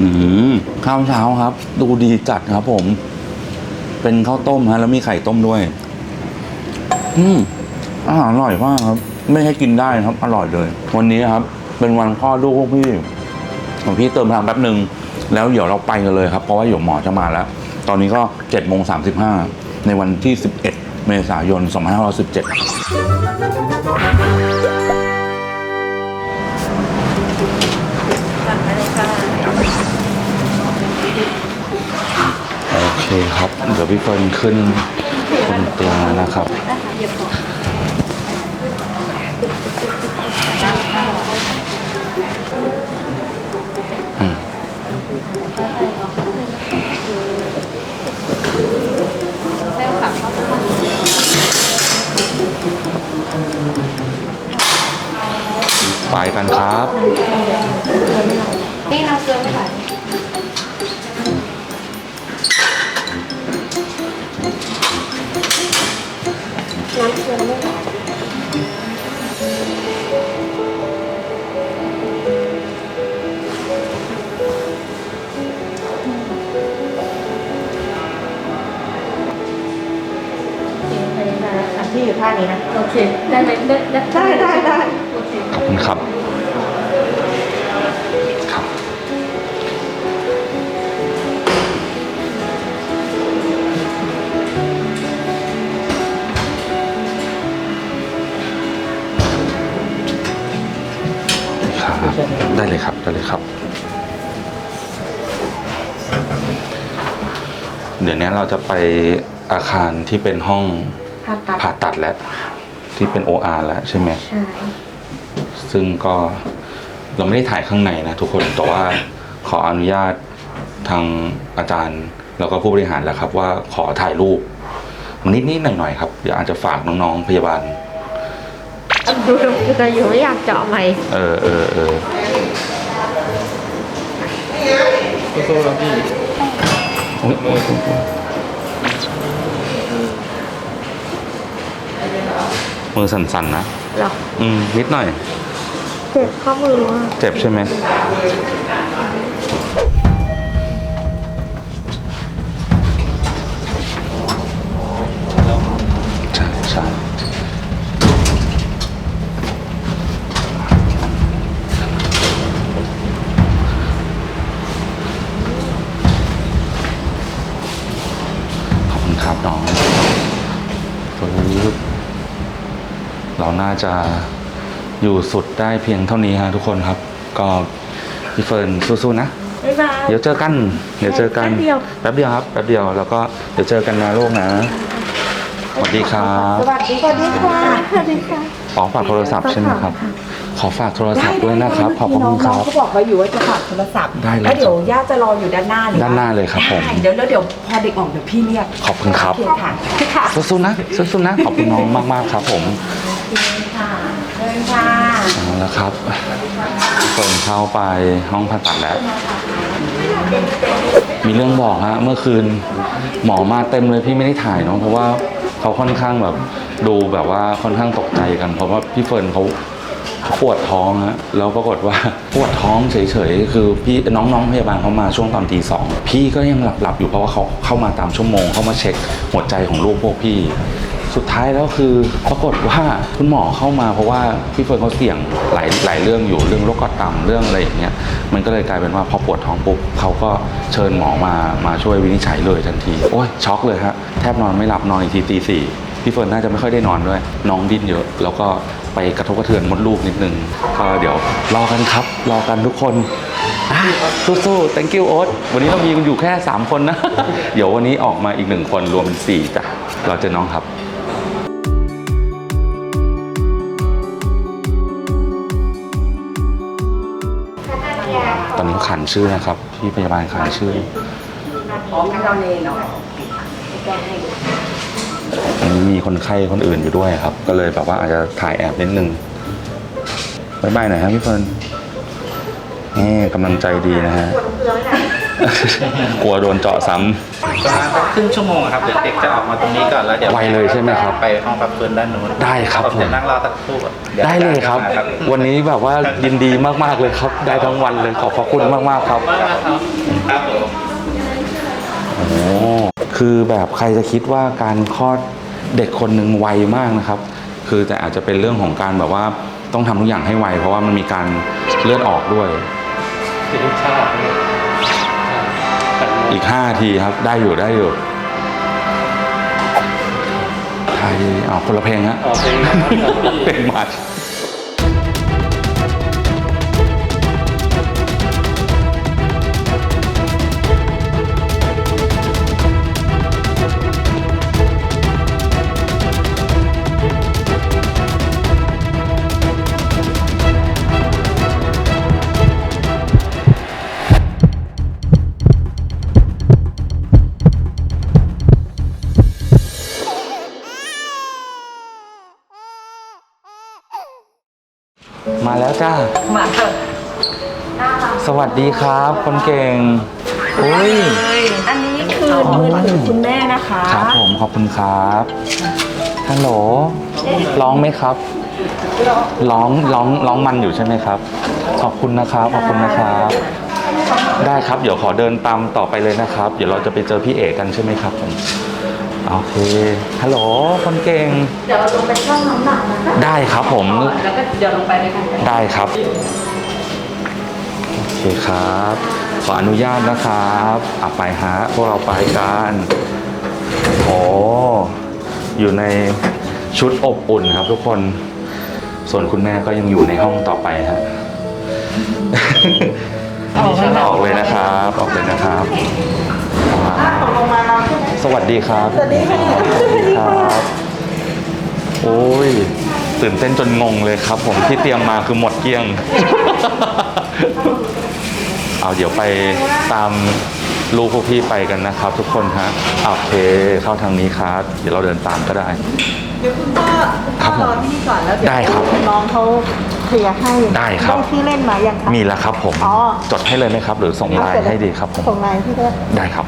อืมข้าวเช้าครับ ดูดีจัดครับผม เป็นข้าวต้มฮะ แล้วมีไข่ต้มด้วย อืมอาหารอร่อยมากครับ ไม่ให้กินได้ครับ อร่อยเลย วันนี้ครับ เป็นวันคลอลูกพวกพี่ของพี่เติมพลังแป๊บหนึ่งแล้วเดี๋ยวเราไปกันเลยครับ เพราะว่าเดี๋ยวหมอจะมาแล้ว ตอนนี้ก็7จ็ดโมงสาในวันที่ 11 เมษายน 2517 โอเคครับ เดี๋ยวพี่เฟิร์นขึ้นบนเตียงแล้วนะครับอืมไปกันครับ ที่อยู่ท่านี้นะ โอเค ได้ไหมได้ได้ได้ได้ได้โอเค ขอบคุณครับครับ ครับ ได้เลยครับ ได้เลยครับ เดี๋ยวนี้เราจะไปอาคารที่เป็นห้องผ่าตัดผ่าตัดแล้ว ที่เป็น OR แล้วใช่ไหม ใช่ ซึ่งก็เราไม่ได้ถ่ายข้างในนะทุกคน แต่ว่าขออนุญาตทางอาจารย์ แล้วก็ผู้บริหารแล้วครับ ว่าขอถ่ายรูปนิดนิดๆหน่อยหน่อยๆครับเดี๋ยวอาจจะฝากน้องๆพยาบาล ดูดูจะอยู่ไม่อยากเจาะไหมค์เออเออเออสู้ๆแล้วพี่อุ๊ยอุ๊ยอุ๊ยอุ๊ยมือสั่นๆนะ หรออืม นิดหน่อย เจ็บข้อมือมากเจ็บใช่ไหม ใช่ใช่ จะอยู่สุดได้เพียงเท่านี้ฮะทุกคนครับ ก็พี่เฟิร์นสู้ๆนะ บ๊ายบาย เดี๋ยวเจอกัน เดี๋ยวเจอกันแป๊บเดียว แป๊บเดียวครับแป๊บเดียวแล้วก็เดี๋ยวเจอกันนะลูกนะสวัสดีครับสวัสดีสวัสดีค่ะสวัสดีค่ะขอฝากโทรศัพท์ใช่ไหมครับ ขอฝากโทรศัพท์ด้วยนะครับ ขอบคุณคน้รัองบเขาบอกไว้อยู่ว่าจะฝากโทรศัพท์ได้เลยแล้วเดี๋ยวย่าจะรออยู่ด้านหน้ารือด้านหน้าเลยครับผม ได้เดี๋ยวแล้วเดี๋ยวพอเด็กออกเดี๋ยวพี่เรียกขอบคุณครับ โอเคค่ะค่ะ สู้ๆนะสู้ๆนะขอบคุณน้องมากๆครับผมค่ะเชิญ ค่ะเอาละครับเปิดเข้าไปห้องผ่าตัดแล้ว มีเรื่องบอกฮะเมื่อคืนหมอมาเต็มเลยพี่ไม่ได้ถ่ายเนาะเพราะว่าเขาค่อนข้างแบบดูแบบว่าค่อนข้างตกใจกัน เพราะว่าพี่เฟิร์นเขาปวดท้องฮะแล้วปรากฏว่าปวดท้องเฉยๆคือพี่น้องๆพยาบาลเขามาช่วงตอนตีสองพี่ก็ยังหลับๆอยู่เพราะว่าเขาเข้ามาตามชั่วโมง เขามาเช็คหัวใจของลูกพวกพี่ สุดท้ายแล้วคือปรากฏว่าคุณหมอเข้ามาเพราะว่าพี่เฟิร์นเขาเสี่ยงหลายหลายเรื่องอยู่เรื่องโรคกระต่ำเรื่องอะไรอย่างเงี้ยมันก็เลยกลายเป็นว่าพอปวดท้องปุ๊บเขาก็เชิญหมอมามาช่วยวินิจฉัยเลยทันทีโอ้ยช็อกเลยฮะแทบนอนไม่หลับนอนอีกทีตีสี่พี่เฟิร์นน่าจะไม่ค่อยได้นอนด้วย น้องดิ้นเยอะ แล้วก็ไปกระทบกระเทือนมดลูกนิดนึงก็เดี๋ยวรอกันครับ รอกันทุกคนสู้ๆ thank you โอ๊ตวันนี้เรามีกันอยู่แค่ 3 คนนะ เดี๋ยววันนี้ออกมาอีกหนึ่งคนรวมเป็นสี่จ้ะเราเจอน้องครับ ตอนนี้ขันชื่อนะครับพี่พยาบาลขันชื่ออันนี้มีคนไข้คนอื่นอยู่ด้วยครับ ก็เลยแบบว่าอาจจะถ่ายแอบนิดนึงบายบายหน่อยครับพี่เฟิร์นนี่กำลังใจดีนะฮะปวดเกลือไหมกลัวโดนเจาะซ้ประมาณสักครึ่งชั่วโมงอะครับเดี๋ยวเด็กจะออกมาตรงนี้ก่อนแล้วเดี๋ยวไวเลยใช่ไหมครับไปห้องพักฟื้นด้านนู้นได้ครับผมจะนั่งรอสักครู่ดี๋ำวได้เลยครับ อาจารย์จะมาวันนี้แบบว่ายินดีมากๆเลยครับ ได้ทั้งวันเลยขอบพระคุณมากๆครับครับผม โอ้คือแบบใครจะคิดว่าการคลอดเด็กคนหนึ่งไวมากนะครับ คือแต่อาจจะเป็นเรื่องของการแบบว่าต้องทำทุกอย่างให้ไว เพราะว่ามันมีการเลือดออกด้วยสิริชาติ อีกห้าทีครับ ได้อยู่ได้อยู่ไทยเอาคนละเพลงฮะออกเพลงนะครับพี่เพลงมาร์ช จ้า มาเถอะสวัสดีครับ คนเก่งอุ้ยอันนี้คือมือถือคุณแม่นะคะครับผมขอบคุณครับฮัลโหลร้องไหมครับ ร้องร้องร้องมันอยู่ใช่ไหมครับ ขอบคุณนะครับขอบคุณนะครับ ได้ครับเดี๋ยวขอเดินตามต่อไปเลยนะครับ เดี๋ยวเราจะไปเจอพี่เอกกันใช่ไหมครับผม โอเค ฮัลโหล คนเก่ง เดี๋ยวเราลงไปช่องน้ำหนักนะคะได้ครับผม แล้วก็เดี๋ยวลงไปด้วยกันได้ครับ โอเคครับ ขออนุญาตนะครับอะไปฮะ พวกเราไปกัน โอ้อยู่ในชุดอบอุ่นครับทุกคน ส่วนคุณแม่ก็ยังอยู่ในห้องต่อไปฮะ ออกเลยนะครับ ออกเลยนะครับ สวัสดีครับ สวัสดีค่ะสวัสดีครับโอ้ย ตื่นเต้นจนงงเลยครับ ผมที่เตรียมมาคือหมดเกลี้ยง เอาเดี๋ยวไปตามลูกพวกพี่ไปกันนะครับ ทุกคนฮะโอเคเข้าทางนี้ครับ เดี๋ยวเราเดินตามก็ได้ เดี๋ยวคุณพ่อคุณครัพ่อบผมรอที่นี่ก่อนแล้วเดี๋ยวได้ครับ น้องเขาเคลียร์ให้ได้ครับชื่อเล่นมายังคะมีแล้วครับผม อ๋อ จดให้เลยไหมครับ หรือส่งไลน์ให้ดีครับผมส่งไลน์ที่ด้วยได้ครับ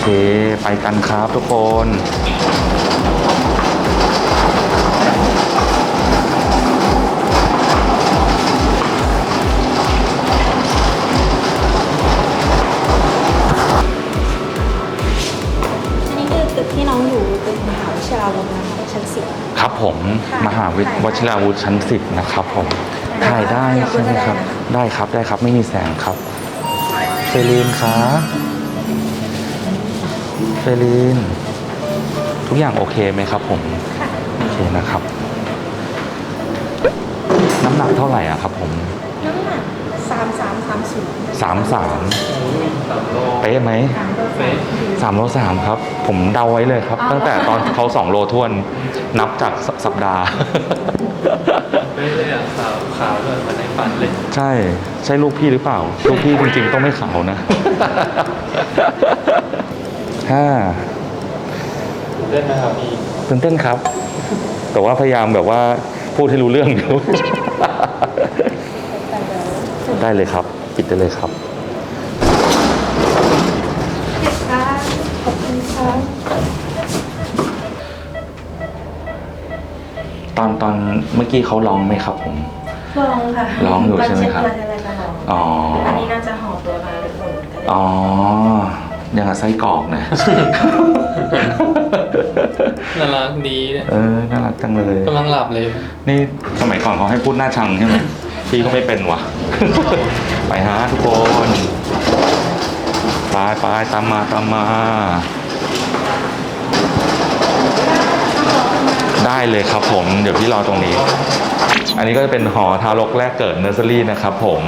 เค ไปกันครับทุกคนอันนี้คือตึกที่น้องอยู่เป็นมหาวิทยาลัยนะคะชั้นสิบครับผมค่ะมหาวิทยาวชิราวุธชั้นสิบนะครับผมถ่ายได้ใช่ไหมครับ ได้ครับได้ครับไม่มีแสงครับเฟลีนคะ เฟลีนทุกอย่างโอเคไหมครับผมโอเคนะครับ น้ำหนักเท่าไหร่อะครับผมน้ำหนักสามสามสามศูนย์สามสามสามโลเป๊ะไหมเฟสสามโลสามครับ ผมเดาไว้เลยครับ ตั้งแต่ตอนเขาสองโลท้วนนับจากสสัปดาห์เฟสเลยอะขาวขาวเลยเหมือนในฝันเลย ใช่ ใช่ลูกพี่หรือเปล่า ลูกพี่จริงๆต้องไม่ขาวนะ ห้าเล่นนะครับพี่ตื่นเต้นครับ แต่ว่าพยายามแบบว่าพูดให้รู้เรื่องอยู่ได้เลยครับ ปิดได้เลยครับค่ะขอบคุณค่ะตอนตอนเมื่อกี้เขาร้องไหมครับผมลองค่ะร้องอยู่ใช่ไหมครับตอนเช็ดตัวอะไรก็ลองอ๋ออันนี้น่าจะห่อตัวมาหรือเปล่าเหมือนกันอ๋อ ยังกับไส้กรอกนะ น่ารักดีเนี่ยเออ น่ารักจังเลย กำลังหลับเลย นี่สมัยก่อนเขาให้พูดหน้าชังใช่ไหม พี่ก็ไม่เป็นว่ะ ไปฮะทุกคนไปไปตามมาตามมา ได้เลยครับผม เดี๋ยวพี่รอตรงนี้ อันนี้ก็จะเป็นหอทารกแรกเกิดเนอร์เซอรี่นะครับผม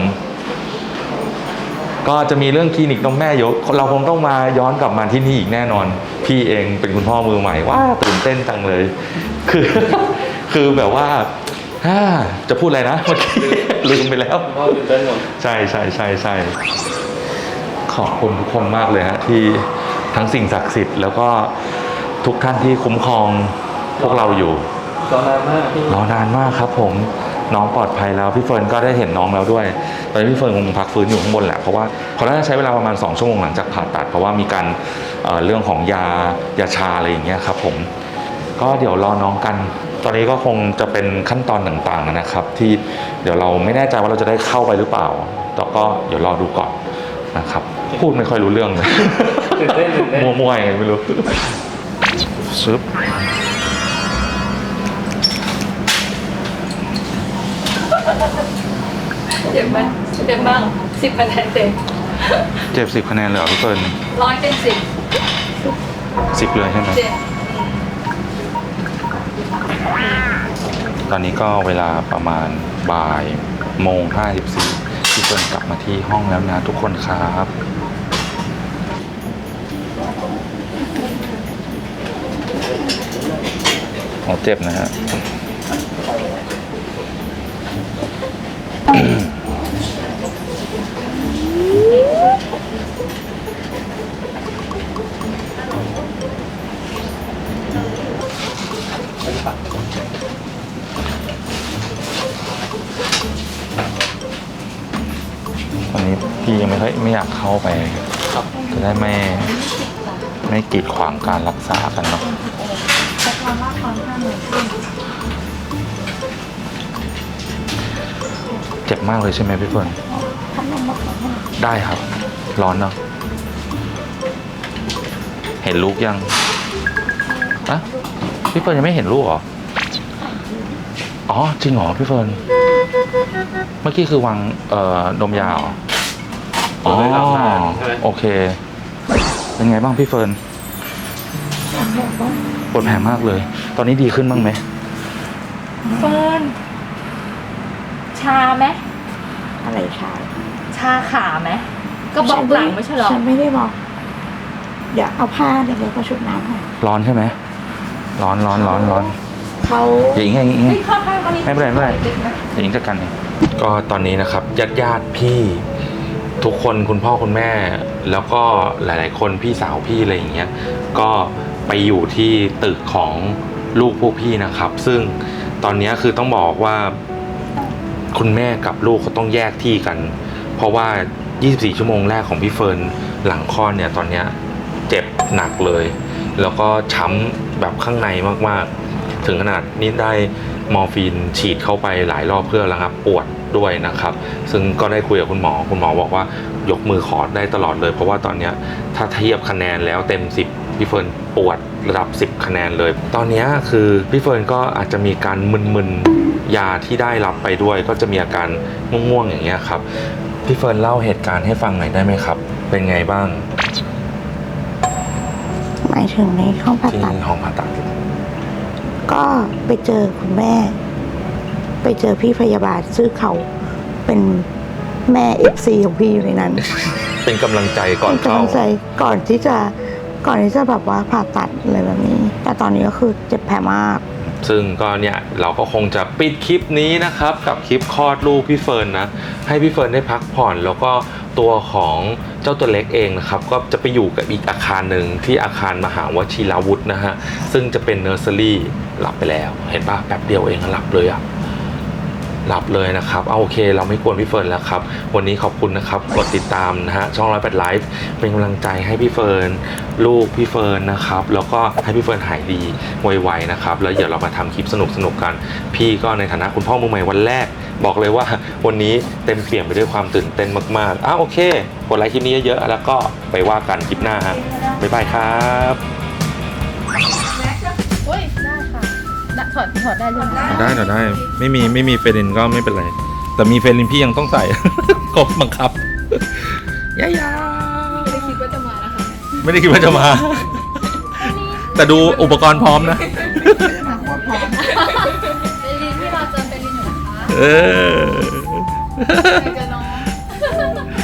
ก็จะมีเรื่องคลินิกนมแม่เดี๋ยวเราคงต้องมาย้อนกลับมาที่นี่อีกแน่นอน พี่เองเป็นคุณพ่อมือใหม่ว้าตื่นเต้นจังเลย คือ คือแบบว่าฮ่าจะพูดอะไรนะเมื่อกี้ลืมไปแล้วพ่อตื่นเต้นหมดใช่ใช่ใช่ใช่ขอบคุณทุกคนมากเลยฮะที่ทั้งสิ่งศักดิ์สิทธิ์แล้วก็ทุกท่านที่คุ้มครองพวกเราอยู่รอนานมากพี่รอนานมากครับผม น้องปลอดภัยแล้วพี่เฟิร์นก็ได้เห็นน้องแล้วด้วยตอนนี้พี่เฟิร์นคงพักฟื้นอยู่ข้างบนแหละเพราะว่าเขาน่าจะใช้เวลาประมาณ 2 ชั่วโมงหลังจากผ่าตัด เพราะว่ามีการเอ่อเรื่องของยายาชาอะไรอย่างเงี้ยครับผมก็เดี๋ยวรอน้องกันตอนนี้ก็คงจะเป็นขั้นตอนต่างๆนะครับ ที่เดี๋ยวเราไม่แน่ใจว่าเราจะได้เข้าไปหรือเปล่าแต่ก็เดี๋ยวรอดูก่อนนะครับ พูดไม่ค่อยรู้เรื่องเลยตื่นเต้นตื่นเต้นมั่วๆยังไงไม่รู้ชึบ เจ็บไหมเจ็บบ้างสิบคะแนนเต็มเจ็บสิบคะแนนเลยเหรอพี่เฟิร์นร้อยเป็นสิบสิบเลยใช่ไหมเจ็บตอนนี้ก็เวลาประมาณบ่ายโมงห้าสิบสี่พี่เฟิร์นกลับมาที่ห้องแล้วนะทุกคนครับอ๋อเจ็บนะฮะ กีดขวางการรักษากันเนาะเจ็บมากเลยใช่ไหมพี่เฟิร์นได้ครับ ร้อนเนาะเห็นลูกยังอะพี่เฟิร์นยังไม่เห็นลูกเหรอ อ๋อ จริงเหรอพี่เฟิร์นเมื่อกี้คือวางเอ่อดมยาเหรออ๋อไม่รับทานใช่ไหมโอเค เป็นไงบ้างพี่เฟิร์น ปวดแผลมากเลย ตอนนี้ดีขึ้นบ้างไหมเฟิร์นชาไหมอะไรชาชาขาไหมก็บอกหลังไม่ใช่เหรอฉันไม่ได้บอก เดี๋ยวเอาผ้าเดี๋ยวเดี๋ยวก็ชุบน้ำให้ร้อนใช่ไหมร้อนร้อนร้อนร้อนเขาอย่างงี้อย่างงี้เฮ้ยข้างๆตอนนี้ไม่เป็นไรไม่เป็นไรจ็บหอย่างนี้จัดการเองก็ตอนนี้นะครับญาติญาติๆพี่ทุกคนคุณพ่อคุณแม่ แล้วก็หลาย ๆ คนพี่สาวพี่อะไรอย่างเงี้ยก็ ไปอยู่ที่ตึกของลูกพวกพี่นะครับ ซึ่งตอนนี้คือต้องบอกว่า คุณแม่กับลูกเขาต้องแยกที่กัน เพราะว่า 24 ชั่วโมงแรกของพี่เฟิร์นหลังคลอดเนี่ยตอนนี้เจ็บหนักเลย แล้วก็ช้ำแบบข้างในมากๆ ถึงขนาดนี้ได้มอร์ฟีนฉีดเข้าไปหลายรอบเพื่อระงับปวดด้วยนะครับ ซึ่งก็ได้คุยกับคุณหมอ คุณหมอบอกว่ายกมือขอได้ตลอดเลย เพราะว่าตอนนี้ถ้าเทียบคะแนนแล้วเต็ม 10 พี่เฟิร์นปวดระดับ 10 คะแนนเลย ตอนเนี้ยคือพี่เฟิร์นก็อาจจะมีการมึนๆยาที่ได้รับไปด้วย ก็จะมีอาการง่วงๆอย่างเงี้ยครับพี่เฟิร์นเล่าเหตุการณ์ให้ฟังหน่อยได้ไหมครับ เป็นไงบ้างหมายถึงในห้องผ่าที่ตัดห้องผ่าตัด ก็ไปเจอคุณแม่ ไปเจอพี่พยาบาลซึ่งเขาเป็นแม่เอฟซีของพี่อยู่ในนั้น เป็นกำลังใจก่อนเป็นเข้ากำลังใจก่อนที่จะ ก่อนที่จะแบบว่าผ่าตัดอะไรแบบนี้ แต่ตอนนี้ก็คือเจ็บแผลมาก ซึ่งก็เนี่ยเราก็คงจะปิดคลิปนี้นะครับ กับคลิปคลอดลูกพี่เฟิร์นนะ ให้พี่เฟิร์นได้พักผ่อน แล้วก็ตัวของเจ้าตัวเล็กเองนะครับ ก็จะไปอยู่กับอีกอาคารหนึ่งที่อาคารมหาวชิราวุธนะฮะซึ่งจะเป็นเนอร์เซอรี่หลับไปแล้ว เห็นปะแป๊บเดียวเองหลับเลยอะ หลับเลยนะครับเอาโอเค เราไม่กวนพี่เฟิร์นแล้วครับ วันนี้ขอบคุณนะครับ กดติดตามนะฮะช่องร้อยแปดไลฟ์เป็นกำลังใจให้พี่เฟิร์นลูกพี่เฟิร์นนะครับแล้วก็ให้พี่เฟิร์นหายดีไวๆนะครับแล้วเดี๋ยวเรามาทำคลิปสนุกๆกัน พี่ก็ในฐานะคุณพ่อมือใหม่วันแรก บอกเลยว่าวันนี้เต็มเปี่ยมไปด้วยความตื่นเต้นมากๆอ้าวโอเคกดไลค์คลิปนี้เยอะๆแล้วก็ไปว่ากันคลิปหน้าฮะบ๊ายบายครับโอ้ยได้ค่ะได้ถอดถอดได้เลยนะได้ได้ได้ไม่มีไม่มีเฟรนก็ไม่เป็นไร แต่มีเฟรนพี่ยังต้องใส่ กบบังคับยายาไม่ได้คิดว่าจะมานะคะไม่ได้คิดว่าจะมา แต่ดูอุปกรณ์พร้อมนะ เป็นลินที่เราเจอเป็นลินอยู่นะคะเออ เจอกัน